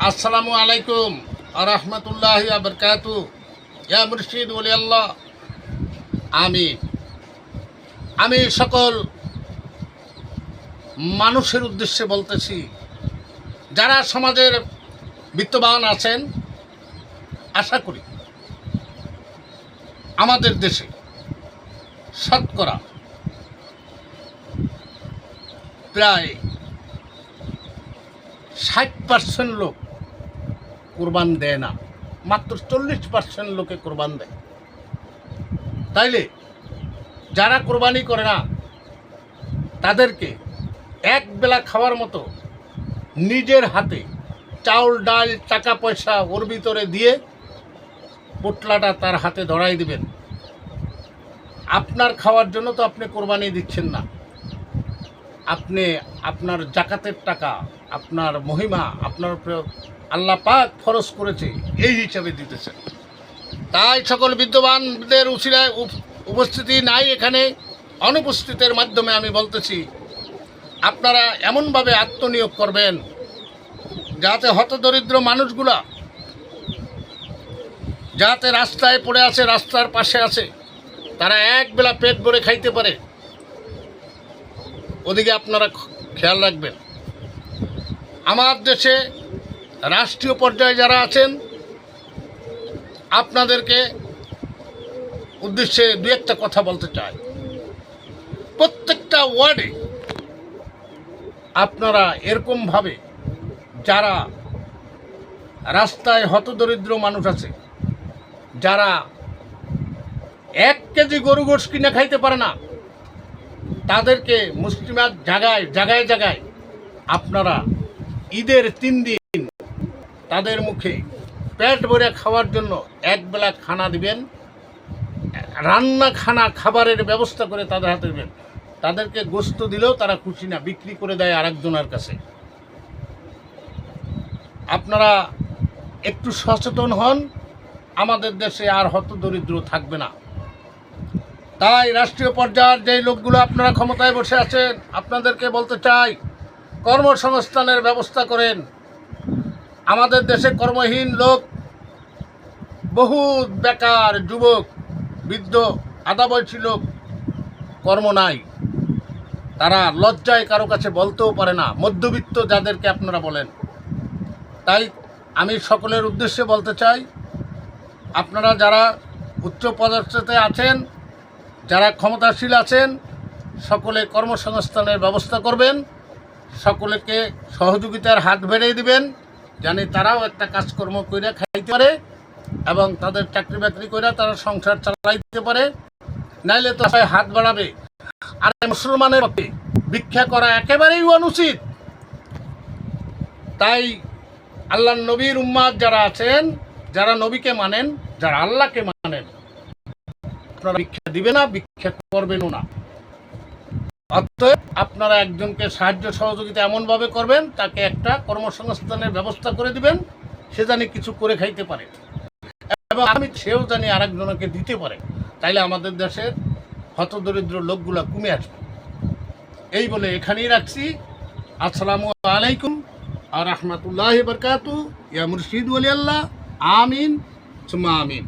আসসালামু আলাইকুম আরহামতুল্লাহ বরকাত ইয়া মুর্শিদ ওলি আল্লাহ। আমি আমি সকল মানুষের উদ্দেশ্যে বলতেছি, যারা সমাজের বিত্তবান আছেন, আশা করি আমাদের দেশে শতকরা প্রায় ষাট পার্সেন্ট লোক কোরবান দেয় না। মাত্র চল্লিশ পার্সেন্ট লোকে কোরবান দেয়। তাইলে যারা কোরবানি করে না, তাদেরকে এক বেলা খাওয়ার মতো নিজের হাতে চাউল, ডাল, টাকা পয়সা ওর ভিতরে দিয়ে পোটলাটা তার হাতে ধরাই দিবেন। আপনার খাওয়ার জন্য তো আপনি কোরবানি দিচ্ছেন না। আপনি আপনার জাকাতের টাকা, আপনার মহিমা, আপনার আল্লাহ পাক ফরজ করেছে, এই হিসাবে দিতেছেন। তাই সকল বিদ্যমানদের উচিরায় উপস্থিতি নাই এখানে, অনুপস্থিতের মাধ্যমে আমি বলতেছি, আপনারা এমনভাবে আত্মনিয়োগ করবেন, যাতে হতদরিদ্র মানুষগুলা যাতে রাস্তায় পড়ে আছে, রাস্তার পাশে আছে, তারা এক বেলা পেট ভরে খাইতে পারে। ওদিকে আপনারা খেয়াল রাখবেন। আমার দেশে রাষ্ট্রীয় পর্যায়ে যারা আছেন, আপনাদেরকে উদ্দেশ্যে দু একটা কথা বলতে চাই। প্রত্যেকটা ওয়ার্ডে আপনারা এরকমভাবে যারা রাস্তায় হতদরিদ্র মানুষ আছে, যারা এক কেজি গরু গোশ কিনে খাইতে পারে না তাদেরকে মুসলিমার জায়গায় জায়গায় জায়গায় আপনারা ঈদের তিন দিন তাদের মুখে পেট ভরে খাওয়ার জন্য একবেলা খানা দিবেন, রান্না খানা খাবারের ব্যবস্থা করে তাদের হাতে দেবেন। তাদেরকে গোস্ত দিলেও তারা খুশি না, বিক্রি করে দেয় আরেকজনের কাছে। আপনারা একটু সচেতন হন, আমাদের দেশে আর হত দরিদ্র থাকবে না। তাই রাষ্ট্রীয় পর্যায়ের যে লোকগুলো আপনারা ক্ষমতায় বসে আছেন, আপনাদেরকে বলতে চাই, কর্মসংস্থানের ব্যবস্থা করেন। আমাদের দেশে কর্মহীন লোক, বহু বেকার যুবক, বৃদ্ধ আধা বয়সী লোক কর্ম নাই। তারা লজ্জায় কারও কাছে বলতেও পারে না, মধ্যবিত্ত যাদেরকে আপনারা বলেন। তাই আমি সকলের উদ্দেশ্যে বলতে চাই, আপনারা যারা উচ্চ পদস্থতে আছেন যারা ক্ষমতাশীল আছেন, সকলে কর্মসংস্থানের ব্যবস্থা করবেন, সকলকে সহযোগিতার হাত বেড়িয়ে দিবেন, জানি তারাও একটা কাজকর্ম করে খাইতে পারে এবং তাদের চাকরি বাকরি করে তারা সংসার চালাইতে পারে। নাইলে তো সবাই হাত বাড়াবে। আর মুসলমানের পক্ষে ভিক্ষা করা একেবারেই অনুচিত। তাই আল্লাহ নবীর উম্মাদ যারা আছেন, যারা নবীকে মানেন, যারা আল্লাহকে মানেন আপনারা ভিক্ষা দিবে না, ভিক্ষা করবেনও না। অতএব আপনারা একজনকে সাহায্য সহযোগিতা এমনভাবে করবেন, তাকে একটা কর্মসংস্থানের ব্যবস্থা করে দিবেন, সে জানি কিছু করে খাইতে পারে। এবং আমি সেও জানি আরেকজনকে দিতে পারে। তাইলে আমাদের দেশের হতদরিদ্র লোকগুলা কমে আসবে। এই বলে এখানেই রাখছি। আসসালামু আলাইকুম আর রহমতুল্লাহ বরকাতু ইয়া মুর্শিদ আমিন। সুমা আমিন।